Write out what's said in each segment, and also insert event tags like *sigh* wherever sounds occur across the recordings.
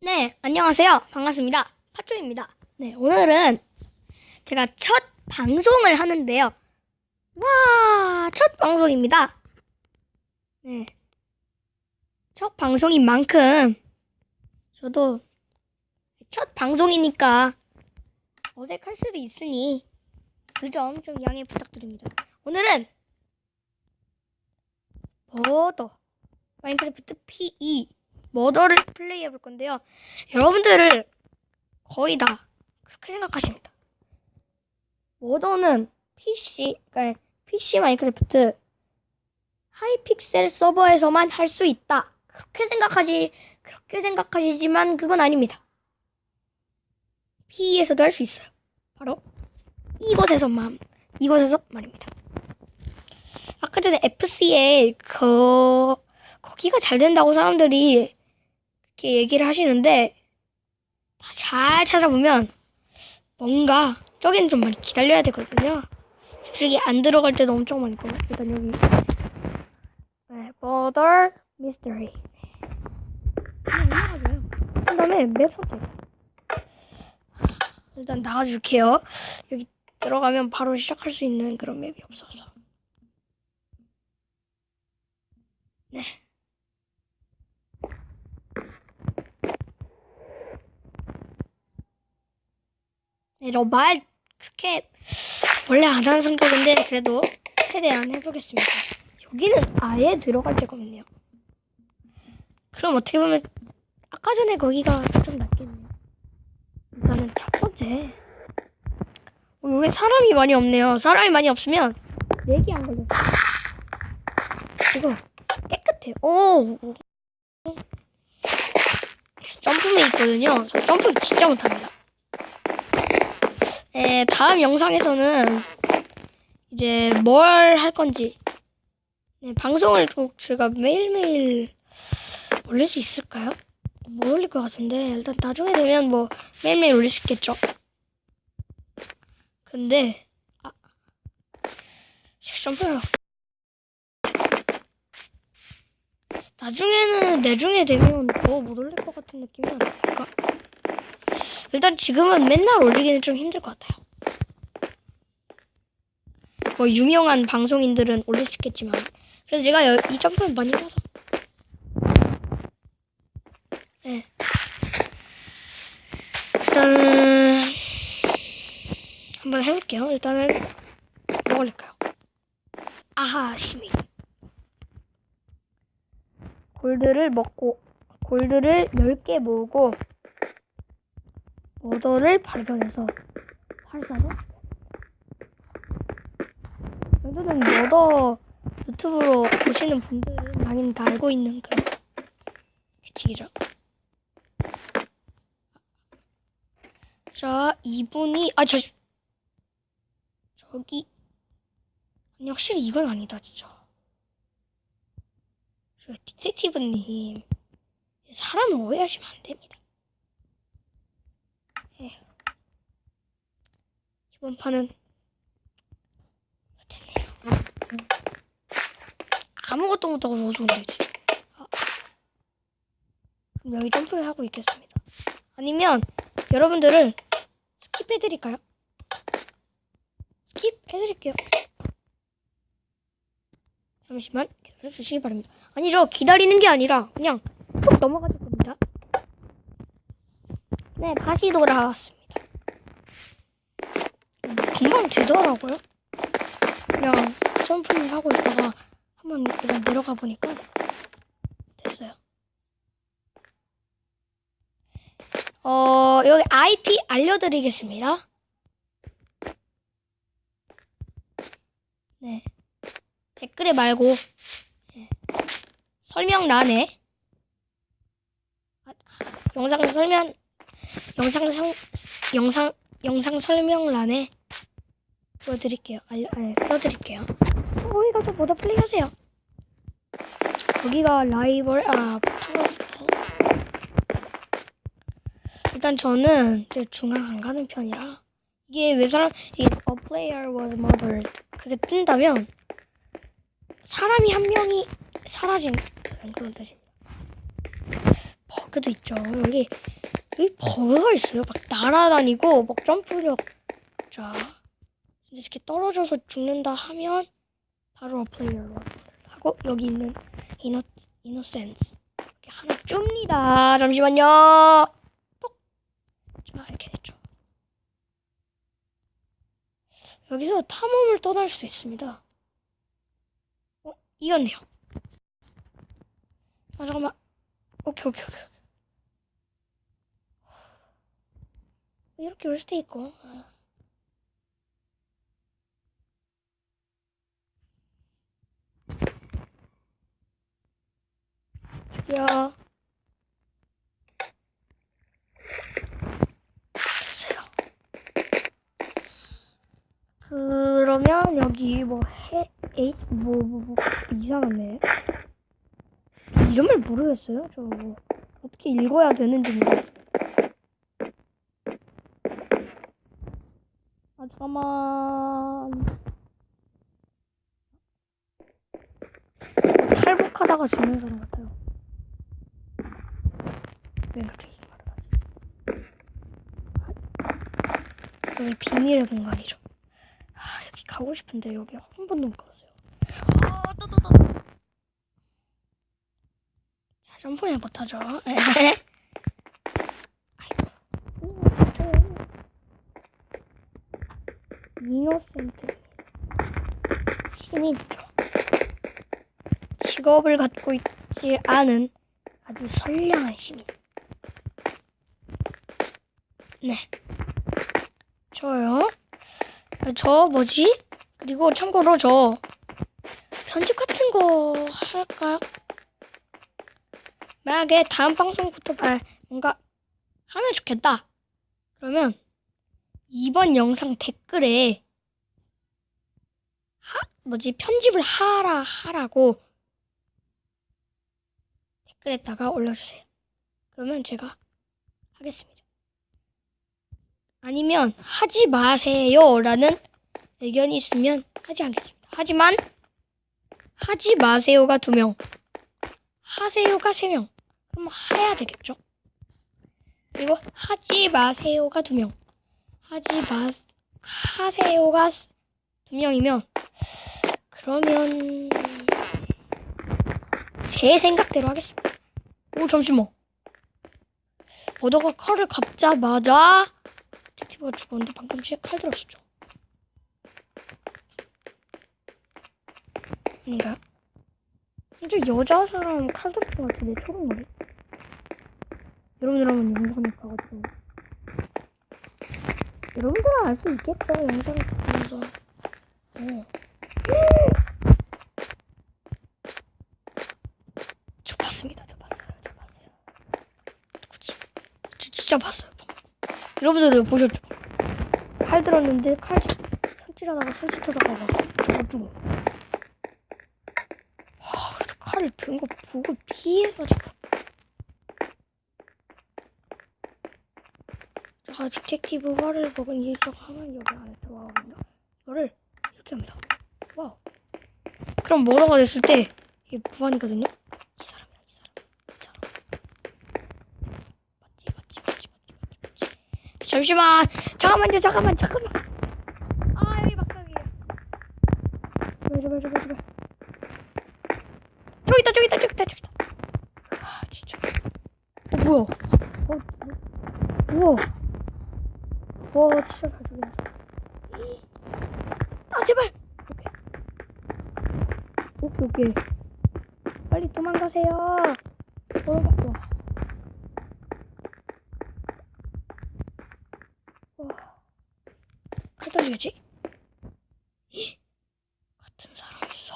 네, 안녕하세요. 반갑습니다. 파초입니다. 네, 오늘은 제가 첫 방송을 하는데요. 와, 첫 방송입니다. 네. 첫 방송인 만큼 저도 첫 방송이니까 어색할 수도 있으니 그 점 좀 양해 부탁드립니다. 오늘은 버더 마인크래프트 PE 머더를 플레이 해 볼 건데요. 여러분들을 거의 다 그렇게 생각하십니다. 머더는 PC, 그러니까 PC 마인크래프트 하이픽셀 서버에서만 할 수 있다. 그렇게 생각하지, 그렇게 생각하시지만 그건 아닙니다. PE에서도 할 수 있어요. 바로 이곳에서만, 이곳에서 말입니다. 아까 전에 FC에 그, 거기가 잘 된다고 사람들이 이렇게 얘기를 하시는데 다잘 찾아보면 뭔가 저기는 좀 많이 기다려야 되거든요. 저기 안 들어갈 때도 엄청 많이 있고 일단 여기 네, Border Mystery. 그 다음에 맵 선택 일단 나가줄게요. 여기 들어가면 바로 시작할 수 있는 그런 맵이 없어서 네. 네, 저 말 그렇게 원래 안 하는 성격인데 그래도 최대한 해보겠습니다. 여기는 아예 들어갈 없네요. 그럼 어떻게 보면 아까 전에 거기가 좀 낫겠네요. 일단은 첫 번째 어, 여기 사람이 많이 없네요. 사람이 많이 없으면 렉이 안 걸렸어요. 이거 깨끗해요. 오! 점프맨 있거든요. 저 점프 진짜 못합니다. 네, 다음 영상에서는 이제 뭘 할 건지 네, 방송을 꼭 제가 매일매일 올릴 수 있을까요? 못 올릴 것 같은데 일단 나중에 되면 뭐 매일매일 올릴 수 있겠죠. 근데 아 점프를 나중에는 내중에 되면 더 못 올릴 것 같은 느낌이 안 들까? 일단 지금은 맨날 올리기는 좀 힘들 것 같아요. 뭐 유명한 방송인들은 올릴 수 있겠지만 그래서 제가 여- 이 점프를 많이 해서 네. 일단은 한번 해볼게요. 일단은 뭐 올릴까요? 아하 시미 골드를 먹고 골드를 10개 모으고 머더를 발견해서 활사로 여기는 머더 유튜브로 보시는 분들은 많이 다 알고 있는 그런 규칙이죠. 자, 이분이 아 저, 저기 아니 확실히 이건 아니다 진짜. 저 딕세티브님 사람을 오해하시면 안 됩니다. 에휴. 이번 판은. 아무것도 못하고 어두운데 진짜. 아. 그럼 여기 점프하고 있겠습니다. 아니면 여러분들을 스킵해드릴까요? 스킵해드릴게요. 잠시만 기다려주시기 바랍니다. 아니죠 기다리는 게 아니라 그냥 쭉 넘어가줄 겁니다. 네 다시 돌아왔습니다. 음, 금방 되더라고요. 그냥 점프를 하고 있다가 한번 그냥 내려가 보니까 됐어요. 어 여기 IP 알려드리겠습니다. 네 댓글에 말고 네. 설명란에 아, 영상 설명 영상 성 영상 영상 설명란에 써드릴게요. 알려 네, 써드릴게요. 거기 가서 보다 플레이하세요. 여기가 라이벌 아 일단 저는 이제 중앙 안 가는 편이라 이게 왜 사람 이게 a player was murdered 그게 뜬다면 사람이 한 명이 사라진 그런 뜻입니다. 버그도 있죠. 여기 여기 버그가 있어요. 막 날아다니고 막 점프력. 자, 이렇게 떨어져서 죽는다 하면 바로 플레이어로 하고 여기 있는 이너 이너센스 이렇게 하나 줍니다. 잠시만요. 똑. 자 이렇게 됐죠. 여기서 탐험을 떠날 수 있습니다. 어, 이겼네요. 아, 잠깐만. 오케이, 오케이, 오케이. 이렇게 올 수도 있고. 아. 저기요. 됐어요. 그러면 여기 뭐 해, 에이, 뭐, 뭐, 뭐, 이상하네. 이름을 모르겠어요. 저 뭐, 어떻게 읽어야 되는지 모르겠어요. 아, 잠깐만. 탈북하다가 죽는 사람 같아요. 왜 이렇게 이 말을 하지? 여기 비밀의 공간이죠. 아, 여기 가고 싶은데 여기 한 번도 못 가봤어요. 아, 또, 또, 또. 자, 점프해 못하죠. 이노센트. 시민이죠. 직업을 갖고 있지 않은 아주 선량한 시민. 네. 저요. 아, 저 뭐지? 그리고 참고로 저 편집 같은 거 할까요? 만약에 다음 방송부터 아, 뭔가 하면 좋겠다. 그러면 이번 영상 댓글에 하 뭐지 편집을 하라 하라고 댓글에다가 올려주세요. 그러면 제가 하겠습니다. 아니면 하지 마세요라는 의견이 있으면 하지 않겠습니다. 하지만 하지 마세요가 두 명, 하세요가 세 명. 그럼 해야 되겠죠? 그리고 하지 마세요가 두 명, 하지 마 하세요가 두 명이면 그러면 제 생각대로 하겠습니다. 오 잠시만. 버더가 칼을 갑자마자 티티브가 죽었는데 방금 전에 칼 들었었죠. 아닌가요? 저 여자 사람 칼 들었던 것 같은데 초록 머리. 여러분들 한번 영상을 봐가지고 여러분들은 알 수 있겠죠 영상을 보면서. 어. *gasps* 저 봤습니다. 저 봤어요. 저 봤어요. 저 진짜 봤어요. 여러분들은 보셨죠? 칼 들었는데 칼 손질하다가 손짓하다가 막 두고. 아, 그래도 칼을 든 거 보고 피해가지고. 자, 디텍티브 화를 먹은 일적 하면 여기 안에 들어가거든요. 이거를 이렇게 합니다. 와우. 그럼 뭐더가 됐을 때 이게 무한이거든요. 이 사람이야, 이 사람. 이 사람. 맞지, 맞지, 맞지, 맞지, 맞지, 맞지. 잠시만. 잠깐만요, 잠깐만, 잠깐만. 아, 여기 막강이야. 제발, 제발, 제발, 제발. 저기 있다, 저기 있다, 저기 있다, 저기 있다. 아, 진짜. 어, 뭐야? 어, 우와. 와, 진짜 잘 죽인다. 아, 제발. 오케이, 오케이, 오케이. 빨리 도망가세요. 도망가. 와. 와. 칼 던지겠지? 헉! 같은 사람이 있어.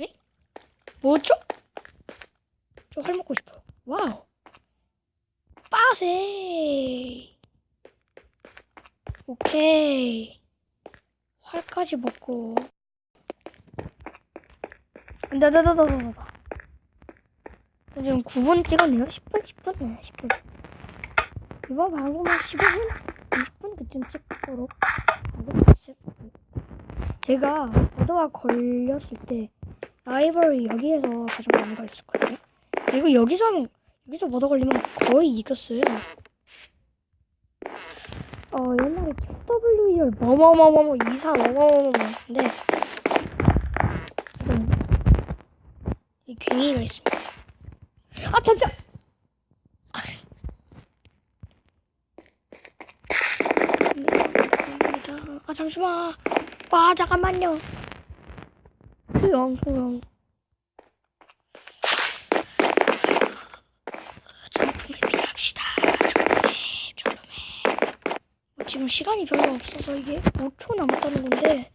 에? 뭐죠? 저 활 먹고 싶어요. 와우. 빠세. 오케이. 활까지 먹고. 안돼. 지금 9분 찍었네요. 10분, 10분? 네, 10분. 이번 방송은 15분, 20분 그쯤 찍도록 하겠습니다. 제가 보도가 걸렸을 때 라이벌이 여기에서 가장 많이 걸렸었거든요. 그리고 여기서 하면 여기서 보도 걸리면 거의 이겼어요. 어 옛날에 QWER 뭐뭐뭐뭐 이사 뭐뭐뭐뭐인데 지금 이 괭이가 있습니다. 아 잠시만. 아 잠시만. 와 잠깐만요. 후영 후영. 점프맵 합시다. 점프맵 점프맵. 뭐 지금 시간이 별로 없어서 이게 5초 남았다는 건데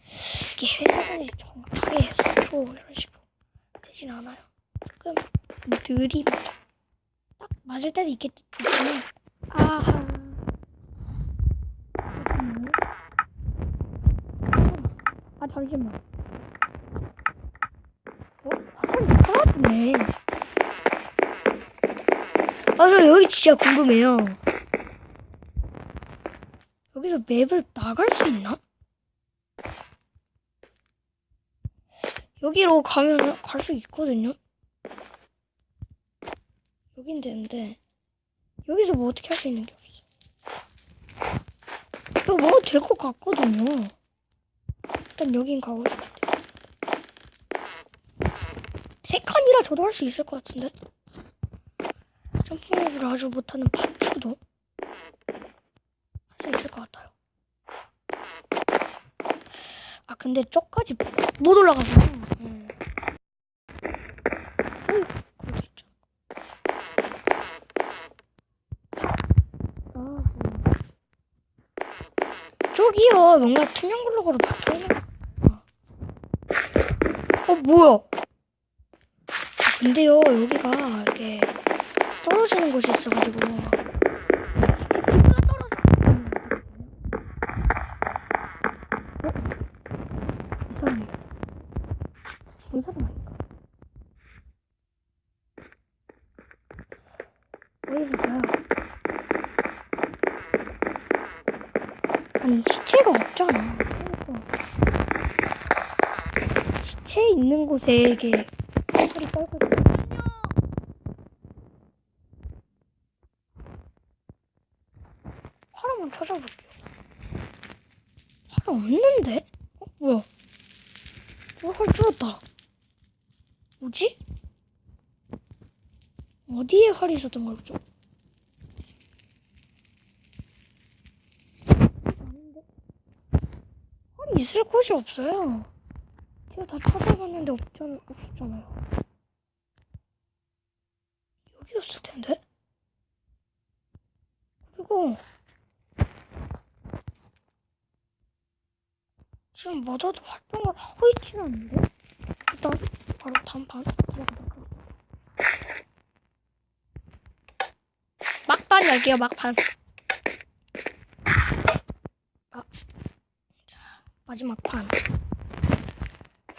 이게 회전이 정확하게 4초 이런 식으로 되진 않아요. 조금 느립니다. 딱 맞을 때도 있겠, 있지만 아하. 잠깐만요. 아 잠시만. 어? 화살이 떨어지네. 아, 저 여기 진짜 궁금해요. 여기서 맵을 나갈 수 있나? 여기로 가면 갈 수 있거든요? 여긴 되는데, 여기서 뭐 어떻게 할 수 있는 게 없어. 이거 뭐가 될 것 같거든요. 일단 여긴 가고 싶은데. 세 칸이라 저도 할 수 있을 것 같은데? 점프맵을 아주 못하는 박초도 할 수 있을 것 같아요. 아 근데 저까지 못 올라가서. 아, 음. 저기요 뭔가 투명 블록으로 있는. 어. 어 뭐야? 아, 근데요 여기가 이게 떨어지는 곳이 있어가지고 이상해 죽은 사람 아닌가? 어디서 봐요? 아니 시체가 없잖아. 시체 있는 곳에 이게 살이 떨고 사람만 찾아볼게요. 사람 없는데? 어, 뭐야? 어, 활 죽었다. 뭐지? 어디에 활이 있었던 걸죠? 활이 있을 곳이 없어요. 제가 다 찾아봤는데 없잖, 없었잖아요. 여기였을 텐데? 그리고 지금 머더도 활동을 하고 있지는 않은데? 일단 바로 들어가도록 하겠습니다. 막판 열게요 막판. 아, 자, 마지막 판.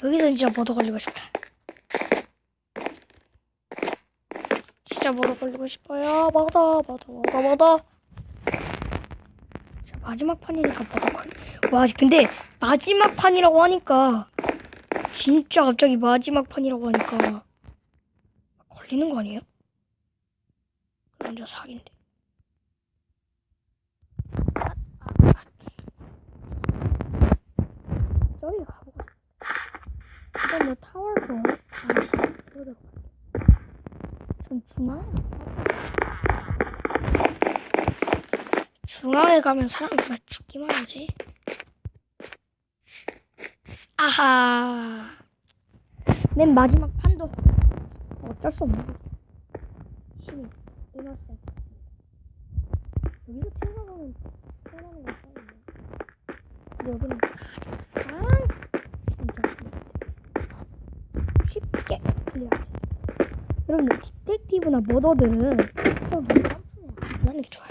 여기서 진짜 머더 걸리고 싶다 진짜 머더 걸리고 싶어요? 머더 머더 머더 자, 마지막 판이니까 머더 걸리 와 근데 마지막 판이라고 하니까 진짜 갑자기 마지막 판이라고 하니까 걸리는 거 아니에요? 그럼 저 사기인데. 아, 아, 아. 저기 가보고. 일단 뭐 할게요. 전 중앙에 중앙에 가면 사람 정말 죽기만 하지. 아하. 맨 마지막 판도 어쩔 수 거지. 힘이 이노센. 여기서 튕겨가면 튕겨가는 거. 근데 여기는 가장 진짜 쉽게 클리어하지. 여러분들 디텍티브나 머더들은 하는 게 좋아요.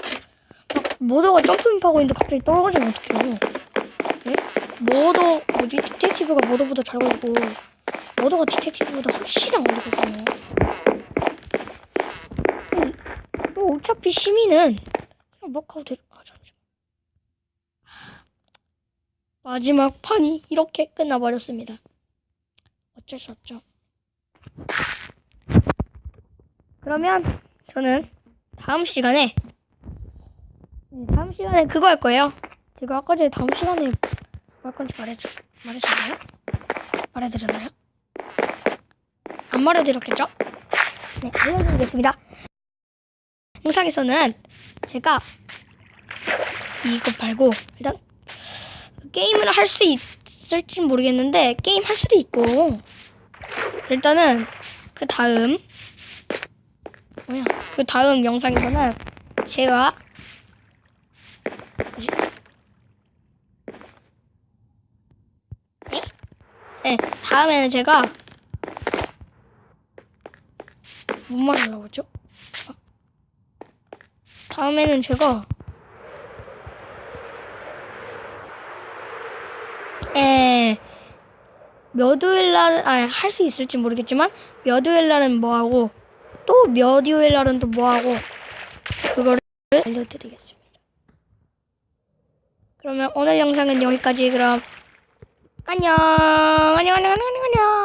막 머더가 점프하고 있는데 갑자기 떨어지면 어떡해요? 네? 머더 뭐지 디텍티브가 머더보다 잘 걸리고 머더가 디텍티브보다 훨씬 안 걸리거든요. 음, 뭐 어차피 시민은 어, 먹하고 들, 아, 잠시만. 마지막 판이 이렇게 끝나버렸습니다. 어쩔 수 없죠. 그러면 저는 다음 시간에 네, 다음 시간에 그거 할 거예요. 제가 아까 전에 다음 시간에 뭐 할 건지 말해주 말해줬나요? 말해드렸나요? 안 말해드렸겠죠? 네, 알려드리겠습니다. 영상에서는 제가 이거 말고 일단 게임을 할 수 있을지 모르겠는데 게임 할 수도 있고 일단은 그 다음 뭐야 그 다음 영상에서는 제가 뭐지? 네, 다음에는 제가 뭔 말 하려고 했죠? 아. 다음에는 제가 에, 몇 요일 날, 아, 할 수 있을지 모르겠지만, 몇 요일 날은 뭐 하고, 또 몇 요일 날은 또 뭐 하고, 그거를 알려드리겠습니다. 그러면 오늘 영상은 여기까지, 그럼, 안녕. 안녕 안녕 안녕 안녕